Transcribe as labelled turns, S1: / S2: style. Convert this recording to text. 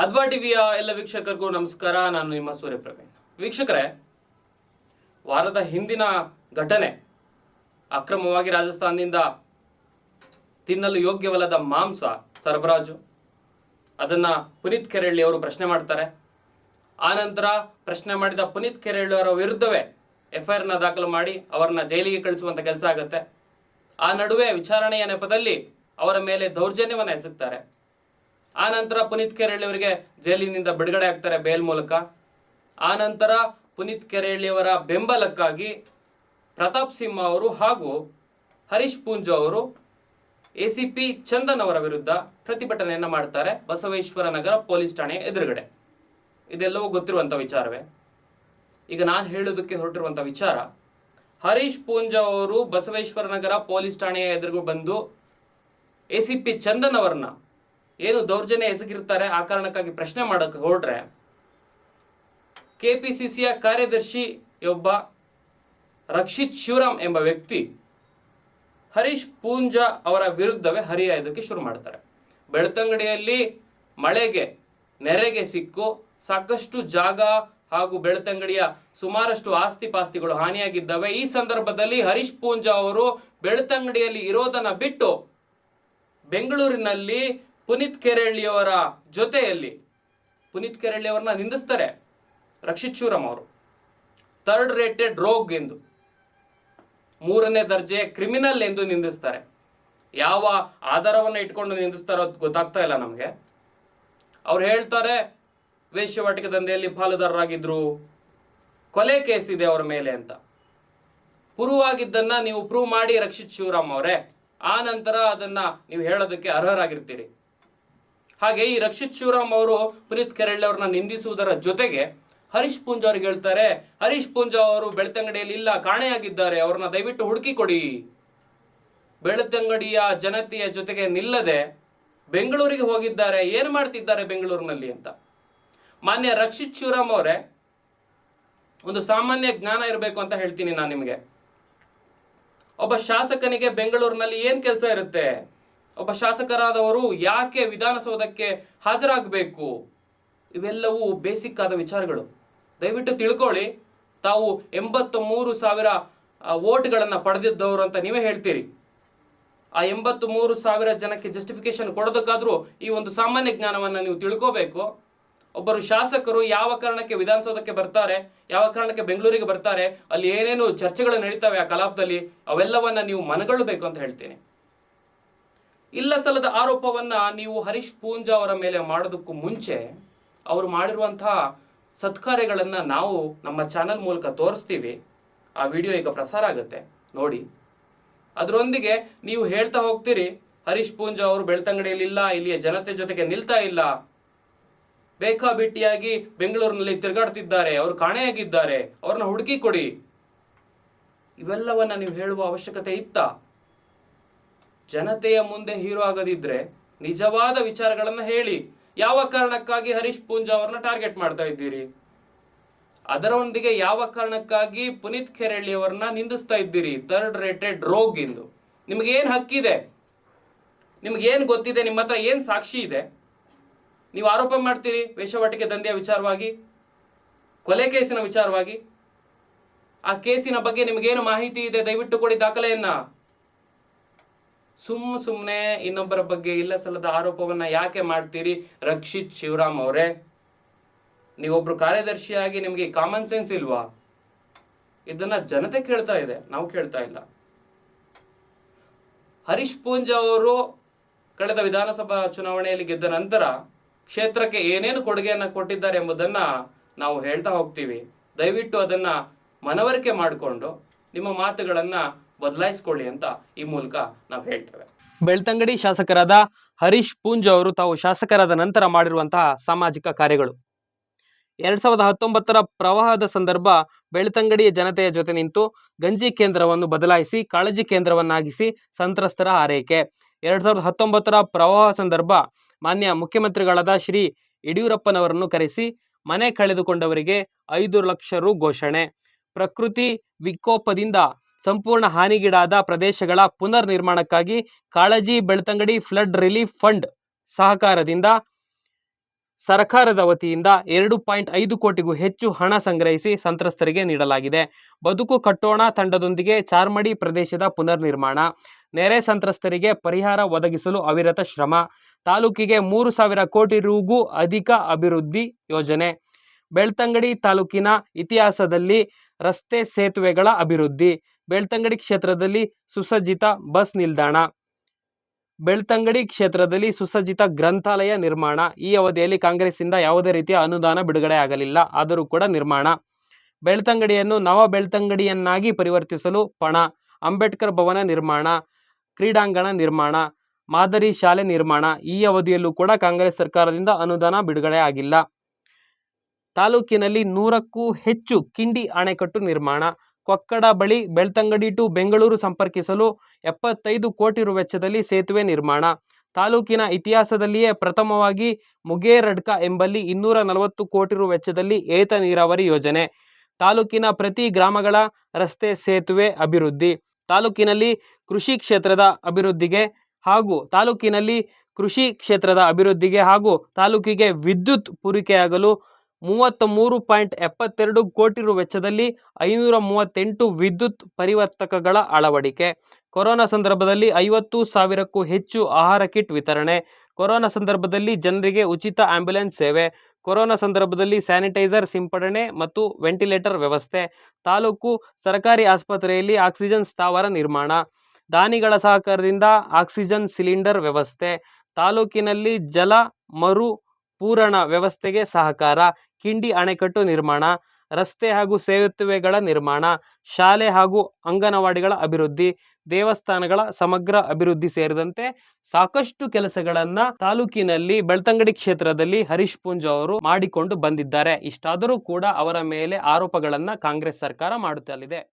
S1: ಅದ್ವಾ ಟಿವಿಯ ಎಲ್ಲ ವೀಕ್ಷಕರಿಗೂ ನಮಸ್ಕಾರ. ನಾನು ನಿಮ್ಮ ಸೂರ್ಯಪ್ರವೀಣ್. ವೀಕ್ಷಕರೇ, ವಾರದ ಹಿಂದಿನ ಘಟನೆ ಅಕ್ರಮವಾಗಿ ರಾಜಸ್ಥಾನದಿಂದ ತಿನ್ನಲು ಯೋಗ್ಯವಲ್ಲದ ಮಾಂಸ ಸರಬರಾಜು. ಅದನ್ನು ಪುನೀತ್ ಕೆರಳ್ಳಿ ಅವರು ಪ್ರಶ್ನೆ ಮಾಡ್ತಾರೆ. ಆನಂತರ ಪ್ರಶ್ನೆ ಮಾಡಿದ ಪುನೀತ್ ಕೆರಳ್ಳಿ ಅವರ ವಿರುದ್ಧವೇ ಎಫ್ ಐ ದಾಖಲು ಮಾಡಿ ಅವರನ್ನ ಜೈಲಿಗೆ ಕಳಿಸುವಂಥ ಕೆಲಸ ಆಗುತ್ತೆ. ಆ ನಡುವೆ ವಿಚಾರಣೆಯ ನೆಪದಲ್ಲಿ ಅವರ ಮೇಲೆ ದೌರ್ಜನ್ಯವನ್ನು ಎಸಗ್ತಾರೆ. ಆ ನಂತರ ಪುನೀತ್ ಅವರಿಗೆ ಜೈಲಿನಿಂದ ಬಿಡುಗಡೆ ಆಗ್ತಾರೆ ಬೇಲ್ ಮೂಲಕ. ಆ ನಂತರ ಪುನೀತ್ ಕೆರೆಹಳ್ಳಿಯವರ ಬೆಂಬಲಕ್ಕಾಗಿ ಪ್ರತಾಪ್ ಸಿಂಹ ಅವರು ಹಾಗೂ ಹರೀಶ್ ಪೂಂಜಾ ಅವರು ಎ ಸಿ ಪಿ ಚಂದನ್ ಅವರ ವಿರುದ್ಧ ಪ್ರತಿಭಟನೆಯನ್ನು ಮಾಡ್ತಾರೆ ಬಸವೇಶ್ವರ ನಗರ ಪೊಲೀಸ್ ಠಾಣೆಯ ಎದುರುಗಡೆ. ಇದೆಲ್ಲವೂ ಗೊತ್ತಿರುವಂಥ ವಿಚಾರವೇ. ಈಗ ನಾನು ಹೇಳೋದಕ್ಕೆ ಹೊರಟಿರುವಂಥ ವಿಚಾರ, ಹರೀಶ್ ಪೂಂಜ ಅವರು ಬಸವೇಶ್ವರ ನಗರ ಪೊಲೀಸ್ ಠಾಣೆಯ ಎದುರುಗೂ ಬಂದು ಎ ಸಿ ಪಿ ಚಂದನ್ ಅವರನ್ನ ಏನು ದೌರ್ಜನ್ಯ ಎಸಗಿರ್ತಾರೆ ಆ ಕಾರಣಕ್ಕಾಗಿ ಪ್ರಶ್ನೆ ಮಾಡೋಕ್ಕೆ ಹೊರಟ್ರೆ ಕೆ ಪಿ ಸಿ ಸಿಯ ಕಾರ್ಯದರ್ಶಿಯೊಬ್ಬ ರಕ್ಷಿತ್ ಶಿವರಾಮ್ ಎಂಬ ವ್ಯಕ್ತಿ ಹರೀಶ್ ಪೂಂಜಾ ಅವರ ವಿರುದ್ಧವೇ ಹರಿಯಾಯೋದಕ್ಕೆ ಶುರು ಮಾಡ್ತಾರೆ. ಬೆಳ್ತಂಗಡಿಯಲ್ಲಿ ಮಳೆಗೆ ನೆರೆಗೆ ಸಿಕ್ಕು, ಸಾಕಷ್ಟು ಜಾಗ ಹಾಗೂ ಬೆಳ್ತಂಗಡಿಯ ಸುಮಾರಷ್ಟು ಆಸ್ತಿ ಪಾಸ್ತಿಗಳು ಹಾನಿಯಾಗಿದ್ದಾವೆ. ಈ ಸಂದರ್ಭದಲ್ಲಿ ಹರೀಶ್ ಪೂಂಜಾ ಅವರು ಬೆಳ್ತಂಗಡಿಯಲ್ಲಿ ಇರೋದನ್ನ ಬಿಟ್ಟು ಬೆಂಗಳೂರಿನಲ್ಲಿ ಪುನೀತ್ ಕೆರಳ್ಳಿಯವರ ಜೊತೆಯಲ್ಲಿ ಪುನೀತ್ ಕೆರಳ್ಳಿಯವರನ್ನ ನಿಂದಿಸ್ತಾರೆ ರಕ್ಷಿತ್ ಶಿವರಾಮ್ ಅವರು. ಥರ್ಡ್ ರೇಟೆಡ್ ರೋಗ್ ಎಂದು. ಮೂರನೇ ದರ್ಜೆ ಕ್ರಿಮಿನಲ್ ಎಂದು ನಿಂದಿಸ್ತಾರೆ. ಯಾವ ಆಧಾರವನ್ನು ಇಟ್ಕೊಂಡು ನಿಂದಿಸ್ತಾರೋ ಗೊತ್ತಾಗ್ತಾ ಇಲ್ಲ ನಮಗೆ. ಅವ್ರು ಹೇಳ್ತಾರೆ, ವೇಶ್ಯವಾಟಿಕೆ ದಂಧೆಯಲ್ಲಿ ಪಾಲುದಾರರಾಗಿದ್ರು. ಕೊಲೆ ಕೇಸ್ ಇದೆ ಅವರ ಮೇಲೆ ಅಂತ. ಪ್ರೂವ್ ಆಗಿದ್ದನ್ನ ನೀವು ಪ್ರೂವ್ ಮಾಡಿ ರಕ್ಷಿತ್ ಶಿವರಾಮ್ ಅವರೇ. ಆ ನಂತರ ಅದನ್ನು ನೀವು ಹೇಳೋದಕ್ಕೆ ಅರ್ಹರಾಗಿರ್ತೀರಿ. ಹಾಗೆ ಈ ರಕ್ಷಿತ್ ಶಿವರಾಮ್ ಅವರು, ಪುನೀತ್ ಕೆರಳ್ಳಿ ಅವ್ರನ್ನ ನಿಂದಿಸುವುದರ ಜೊತೆಗೆ ಹರೀಶ್ ಪೂಂಜಾ ಅವ್ರಿಗೆ ಹೇಳ್ತಾರೆ, ಹರೀಶ್ ಪೂಂಜಾ ಅವರು ಬೆಳ್ತಂಗಡಿಯಲ್ಲಿ ಇಲ್ಲ ಕಾಣೆಯಾಗಿದ್ದಾರೆ ಅವ್ರನ್ನ ದಯವಿಟ್ಟು ಹುಡುಕಿ ಕೊಡಿ. ಬೆಳ್ತಂಗಡಿಯ ಜನತೆಯ ಜೊತೆಗೆ ನಿಲ್ಲದೆ ಬೆಂಗಳೂರಿಗೆ ಹೋಗಿದ್ದಾರೆ, ಏನು ಮಾಡ್ತಿದ್ದಾರೆ ಬೆಂಗಳೂರಿನಲ್ಲಿ ಅಂತ. ಮಾನ್ಯ ರಕ್ಷಿತ್ ಶಿವರಾಮ್ ಅವರೇ, ಒಂದು ಸಾಮಾನ್ಯ ಜ್ಞಾನ ಇರಬೇಕು ಅಂತ ಹೇಳ್ತೀನಿ ನಾನು ನಿಮಗೆ. ಒಬ್ಬ ಶಾಸಕನಿಗೆ ಬೆಂಗಳೂರಿನಲ್ಲಿ ಏನು ಕೆಲಸ ಇರುತ್ತೆ? ಒಬ್ಬ ಶಾಸಕರಾದವರು ಯಾಕೆ ವಿಧಾನಸೌಧಕ್ಕೆ ಹಾಜರಾಗಬೇಕು? ಇವೆಲ್ಲವೂ ಬೇಸಿಕ್ ಆದ ವಿಚಾರಗಳು. ದಯವಿಟ್ಟು ತಿಳ್ಕೊಳ್ಳಿ. ತಾವು ಎಂಬತ್ತ ಮೂರು ಸಾವಿರ ವೋಟ್ಗಳನ್ನು ಪಡೆದಿದ್ದವರು ಅಂತ ನೀವೇ ಹೇಳ್ತೀರಿ. ಆ ಎಂಬತ್ತು ಮೂರು ಸಾವಿರ ಜನಕ್ಕೆ ಜಸ್ಟಿಫಿಕೇಶನ್ ಕೊಡೋದಕ್ಕಾದ್ರೂ ಈ ಒಂದು ಸಾಮಾನ್ಯ ಜ್ಞಾನವನ್ನು ನೀವು ತಿಳ್ಕೋಬೇಕು. ಒಬ್ಬರು ಶಾಸಕರು ಯಾವ ಕಾರಣಕ್ಕೆ ವಿಧಾನಸೌಧಕ್ಕೆ ಬರ್ತಾರೆ, ಯಾವ ಕಾರಣಕ್ಕೆ ಬೆಂಗಳೂರಿಗೆ ಬರ್ತಾರೆ, ಅಲ್ಲಿ ಏನೇನು ಚರ್ಚೆಗಳು ನಡೀತವೆ ಆ ಕಲಾಪದಲ್ಲಿ, ಅವೆಲ್ಲವನ್ನ ನೀವು ಮನಗೊಳ್ಳಬೇಕು ಅಂತ ಹೇಳ್ತೀನಿ. ಇಲ್ಲ ಸಲ್ಲದ ಆರೋಪವನ್ನ ನೀವು ಹರೀಶ್ ಪೂಂಜಾ ಅವರ ಮೇಲೆ ಮಾಡೋದಕ್ಕೂ ಮುಂಚೆ ಅವರು ಮಾಡಿರುವಂತಹ ಸತ್ಕಾರ್ಯಗಳನ್ನು ನಾವು ನಮ್ಮ ಚಾನಲ್ ಮೂಲಕ ತೋರಿಸ್ತೀವಿ. ಆ ವಿಡಿಯೋ ಈಗ ಪ್ರಸಾರ ಆಗುತ್ತೆ. ನೋಡಿ. ಅದರೊಂದಿಗೆ ನೀವು ಹೇಳ್ತಾ ಹೋಗ್ತೀರಿ, ಹರೀಶ್ ಪೂಂಜಾ ಅವರು ಬೆಳ್ತಂಗಡಿಯಲ್ಲಿ ಇಲ್ಲ, ಇಲ್ಲಿಯ ಜನತೆ ಜೊತೆಗೆ ನಿಲ್ತಾ ಇಲ್ಲ. ಬೇಕಾಬಿಟ್ಟಿಯಾಗಿ ಬೆಂಗಳೂರಿನಲ್ಲಿ ತಿರುಗಾಡ್ತಿದ್ದಾರೆ, ಅವರು ಕಾಣೆಯಾಗಿದ್ದಾರೆ ಅವ್ರನ್ನ ಹುಡುಕಿ ಕೊಡಿ. ಇವೆಲ್ಲವನ್ನ ನೀವು ಹೇಳುವ ಅವಶ್ಯಕತೆ ಇತ್ತ? ಜನತೆಯ ಮುಂದೆ ಹೀರೋ ಆಗದಿದ್ರೆ ನಿಜವಾದ ವಿಚಾರಗಳನ್ನು ಹೇಳಿ. ಯಾವ ಕಾರಣಕ್ಕಾಗಿ ಹರೀಶ್ ಪೂಂಜಾ ಅವ್ರನ್ನ ಟಾರ್ಗೆಟ್ ಮಾಡ್ತಾ ಇದ್ದೀರಿ? ಅದರೊಂದಿಗೆ ಯಾವ ಕಾರಣಕ್ಕಾಗಿ ಪುನೀತ್ ಖೇರಳ್ಳಿ ಅವರನ್ನ ನಿಂದಿಸ್ತಾ ಇದ್ದೀರಿ? ಥರ್ಡ್ ರೇಟೆಡ್ ರೋಗ್ ಎಂದು ನಿಮಗೇನು ಹಕ್ಕಿದೆ? ನಿಮಗೇನು ಗೊತ್ತಿದೆ? ನಿಮ್ಮ ಹತ್ರ ಏನು ಸಾಕ್ಷಿ ಇದೆ? ನೀವು ಆರೋಪ ಮಾಡ್ತೀರಿ ವೇಷವಾಟಿಕೆ ದಂಧೆಯ ವಿಚಾರವಾಗಿ? ಕೊಲೆ ಕೇಸಿನ ವಿಚಾರವಾಗಿ? ಆ ಕೇಸಿನ ಬಗ್ಗೆ ನಿಮಗೇನು ಮಾಹಿತಿ ಇದೆ? ದಯವಿಟ್ಟು ಕೊಡಿ ದಾಖಲೆಯನ್ನ. ಸುಮ್ಮ ಸುಮ್ಮನೆ ಇನ್ನೊಬ್ಬರ ಬಗ್ಗೆ ಇಲ್ಲ ಸಲ್ಲದ ಆರೋಪವನ್ನ ಯಾಕೆ ಮಾಡ್ತೀರಿ? ರಕ್ಷಿತ್ ಶಿವರಾಮ್ ಅವರೇ, ನೀವೊಬ್ರು ಕಾರ್ಯದರ್ಶಿಯಾಗಿ ನಿಮಗೆ ಕಾಮನ್ ಸೆನ್ಸ್ ಇಲ್ವಾ? ಇದನ್ನ ಜನತೆ ಕೇಳ್ತಾ ಇದೆ, ನಾವು ಕೇಳ್ತಾ ಇಲ್ಲ. ಹರೀಶ್ ಪೂಂಜಾ ಅವರು ಕಳೆದ ವಿಧಾನಸಭಾ ಚುನಾವಣೆಯಲ್ಲಿ ಗೆದ್ದ ನಂತರ ಕ್ಷೇತ್ರಕ್ಕೆ ಏನೇನು ಕೊಡುಗೆಯನ್ನು ಕೊಟ್ಟಿದ್ದಾರೆ ಎಂಬುದನ್ನ ನಾವು ಹೇಳ್ತಾ ಹೋಗ್ತೀವಿ. ದಯವಿಟ್ಟು ಅದನ್ನ ಮನವರಿಕೆ ಮಾಡಿಕೊಂಡು ನಿಮ್ಮ ಮಾತುಗಳನ್ನ ಬದಲಾಯಿಸ್ಕೊಳ್ಳಿ ಅಂತ ಈ ಮೂಲಕ ನಾವು ಹೇಳ್ತೇವೆ. ಬೆಳ್ತಂಗಡಿ ಶಾಸಕರಾದ ಹರೀಶ್ ಪೂಂಜ್ ಅವರು ತಾವು ಶಾಸಕರಾದ ನಂತರ ಮಾಡಿರುವಂತಹ ಸಾಮಾಜಿಕ ಕಾರ್ಯಗಳು. ಎರಡ್ ಸಾವಿರದ ಹತ್ತೊಂಬತ್ತರ ಪ್ರವಾಹದ ಸಂದರ್ಭ ಬೆಳ್ತಂಗಡಿಯ ಜನತೆಯ ಜೊತೆ ನಿಂತು ಗಂಜಿ ಕೇಂದ್ರವನ್ನು ಬದಲಾಯಿಸಿ ಕಾಳಜಿ ಕೇಂದ್ರವನ್ನಾಗಿಸಿ ಸಂತ್ರಸ್ತರ ಆರೈಕೆ. ಎರಡ್ ಸಾವಿರದ ಹತ್ತೊಂಬತ್ತರ ಪ್ರವಾಹ ಸಂದರ್ಭ ಮಾನ್ಯ ಮುಖ್ಯಮಂತ್ರಿಗಳಾದ ಶ್ರೀ ಯಡಿಯೂರಪ್ಪನವರನ್ನು ಕರೆಸಿ ಮನೆ ಕಳೆದುಕೊಂಡವರಿಗೆ ಐದು ಲಕ್ಷ ರು ಘೋಷಣೆ. ಪ್ರಕೃತಿ ವಿಕೋಪದಿಂದ ಸಂಪೂರ್ಣ ಹಾನಿಗೀಡಾದ ಪ್ರದೇಶಗಳ ಪುನರ್ ನಿರ್ಮಾಣಕ್ಕಾಗಿ ಕಾಳಜಿ ಬೆಳ್ತಂಗಡಿ ಫ್ಲಡ್ ರಿಲೀಫ್ ಫಂಡ್ ಸಹಕಾರದಿಂದ ಸರ್ಕಾರದ ವತಿಯಿಂದ ಎರಡು ಪಾಯಿಂಟ್ ಐದು ಕೋಟಿಗೂ ಹೆಚ್ಚು ಹಣ ಸಂಗ್ರಹಿಸಿ ಸಂತ್ರಸ್ತರಿಗೆ ನೀಡಲಾಗಿದೆ. ಬದುಕು ಕಟ್ಟೋಣ ತಂಡದೊಂದಿಗೆ ಚಾರ್ಮಡಿ ಪ್ರದೇಶದ ಪುನರ್ ನಿರ್ಮಾಣ ನೆರೆ ಸಂತ್ರಸ್ತರಿಗೆ ಪರಿಹಾರ ಒದಗಿಸಲು ಅವಿರತ ಶ್ರಮ, ತಾಲೂಕಿಗೆ ಮೂರು ಸಾವಿರ ಕೋಟಿ ರುಗೂ ಅಧಿಕ ಅಭಿವೃದ್ಧಿ ಯೋಜನೆ, ಬೆಳ್ತಂಗಡಿ ತಾಲೂಕಿನ ಇತಿಹಾಸದಲ್ಲಿ ರಸ್ತೆ ಸೇತುವೆಗಳ ಅಭಿವೃದ್ಧಿ ಬೆಳ್ತಂಗಡಿ ಕ್ಷೇತ್ರದಲ್ಲಿ ಸುಸಜ್ಜಿತ ಬಸ್ ನಿಲ್ದಾಣ. ಬೆಳ್ತಂಗಡಿ ಕ್ಷೇತ್ರದಲ್ಲಿ ಸುಸಜ್ಜಿತ ಗ್ರಂಥಾಲಯ ನಿರ್ಮಾಣ. ಈ ಅವಧಿಯಲ್ಲಿ ಕಾಂಗ್ರೆಸ್ಸಿಂದ ಯಾವುದೇ ರೀತಿಯ ಅನುದಾನ ಬಿಡುಗಡೆ ಆಗಲಿಲ್ಲ, ಆದರೂ ಕೂಡ ನಿರ್ಮಾಣ. ಬೆಳ್ತಂಗಡಿಯನ್ನು ನವ ಬೆಳ್ತಂಗಡಿಯನ್ನಾಗಿ ಪರಿವರ್ತಿಸಲು ಪಣ. ಅಂಬೇಡ್ಕರ್ ಭವನ ನಿರ್ಮಾಣ, ಕ್ರೀಡಾಂಗಣ ನಿರ್ಮಾಣ, ಮಾದರಿ ಶಾಲೆ ನಿರ್ಮಾಣ. ಈ ಅವಧಿಯಲ್ಲೂ ಕೂಡ ಕಾಂಗ್ರೆಸ್ ಸರ್ಕಾರದಿಂದ ಅನುದಾನ ಬಿಡುಗಡೆ ಆಗಿಲ್ಲ. ತಾಲೂಕಿನಲ್ಲಿ ನೂರಕ್ಕೂ ಹೆಚ್ಚು ಕಿಂಡಿ ಅಣೆಕಟ್ಟು ನಿರ್ಮಾಣ. ಕೊಕ್ಕಡ ಬಳಿ ಬೆಳ್ತಂಗಡಿ ಟು ಬೆಂಗಳೂರು ಸಂಪರ್ಕಿಸಲು ಎಪ್ಪತ್ತೈದು ಕೋಟಿ ರು ವೆಚ್ಚದಲ್ಲಿ ಸೇತುವೆ ನಿರ್ಮಾಣ. ತಾಲೂಕಿನ ಇತಿಹಾಸದಲ್ಲಿಯೇ ಪ್ರಥಮವಾಗಿ ಮುಗೇರಡ್ಕ ಎಂಬಲ್ಲಿ ಇನ್ನೂರ ನಲವತ್ತು ಕೋಟಿ ರು ವೆಚ್ಚದಲ್ಲಿ ಏತ ನೀರಾವರಿ ಯೋಜನೆ. ತಾಲೂಕಿನ ಪ್ರತಿ ಗ್ರಾಮಗಳ ರಸ್ತೆ ಸೇತುವೆ ಅಭಿವೃದ್ಧಿ. ತಾಲೂಕಿನಲ್ಲಿ ಕೃಷಿ ಕ್ಷೇತ್ರದ ಅಭಿವೃದ್ಧಿಗೆ ಹಾಗೂ ತಾಲೂಕಿನಲ್ಲಿ ಕೃಷಿ ಕ್ಷೇತ್ರದ ಅಭಿವೃದ್ಧಿಗೆ ಹಾಗೂ ತಾಲೂಕಿಗೆ ವಿದ್ಯುತ್ ಪೂರೈಕೆಯಾಗಲು ಮೂವತ್ತ ಮೂರು ಪಾಯಿಂಟ್ ಎಪ್ಪತ್ತೆರಡು ಕೋಟಿ ರು ವೆಚ್ಚದಲ್ಲಿ ಐನೂರ ಮೂವತ್ತೆಂಟು ವಿದ್ಯುತ್ ಪರಿವರ್ತಕಗಳ ಅಳವಡಿಕೆ. ಕೊರೋನಾ ಸಂದರ್ಭದಲ್ಲಿ ಐವತ್ತು ಸಾವಿರಕ್ಕೂ ಹೆಚ್ಚು ಆಹಾರ ಕಿಟ್ ವಿತರಣೆ. ಕೊರೋನಾ ಸಂದರ್ಭದಲ್ಲಿ ಜನರಿಗೆ ಉಚಿತ ಆಂಬ್ಯುಲೆನ್ಸ್ ಸೇವೆ. ಕೊರೋನಾ ಸಂದರ್ಭದಲ್ಲಿ ಸ್ಯಾನಿಟೈಸರ್ ಸಿಂಪಡಣೆ ಮತ್ತು ವೆಂಟಿಲೇಟರ್ ವ್ಯವಸ್ಥೆ. ತಾಲೂಕು ಸರ್ಕಾರಿ ಆಸ್ಪತ್ರೆಯಲ್ಲಿ ಆಕ್ಸಿಜನ್ ಸ್ಥಾವರ ನಿರ್ಮಾಣ. ದಾನಿಗಳ ಸಹಕಾರದಿಂದ ಆಕ್ಸಿಜನ್ ಸಿಲಿಂಡರ್ ವ್ಯವಸ್ಥೆ. ತಾಲೂಕಿನಲ್ಲಿ ಜಲ ಮರು ಪೂರಣ ವ್ಯವಸ್ಥೆಗೆ ಸಹಕಾರ. ಕಿಂಡಿ ಅಣೆಕಟ್ಟು ನಿರ್ಮಾಣ, ರಸ್ತೆ ಹಾಗೂ ಸೇತುವೆಗಳ ನಿರ್ಮಾಣ, ಶಾಲೆ ಹಾಗೂ ಅಂಗನವಾಡಿಗಳ ಅಭಿವೃದ್ಧಿ, ದೇವಸ್ಥಾನಗಳ ಸಮಗ್ರ ಅಭಿವೃದ್ಧಿ ಸೇರಿದಂತೆ ಸಾಕಷ್ಟು ಕೆಲಸಗಳನ್ನ ತಾಲೂಕಿನಲ್ಲಿ ಬೆಳ್ತಂಗಡಿ ಕ್ಷೇತ್ರದಲ್ಲಿ ಹರೀಶ್ ಪುಂಜ್ ಅವರು ಮಾಡಿಕೊಂಡು ಬಂದಿದ್ದಾರೆ. ಇಷ್ಟಾದರೂ ಕೂಡ ಅವರ ಮೇಲೆ ಆರೋಪಗಳನ್ನ ಕಾಂಗ್ರೆಸ್ ಸರ್ಕಾರ ಮಾಡುತ್ತಲಿದೆ.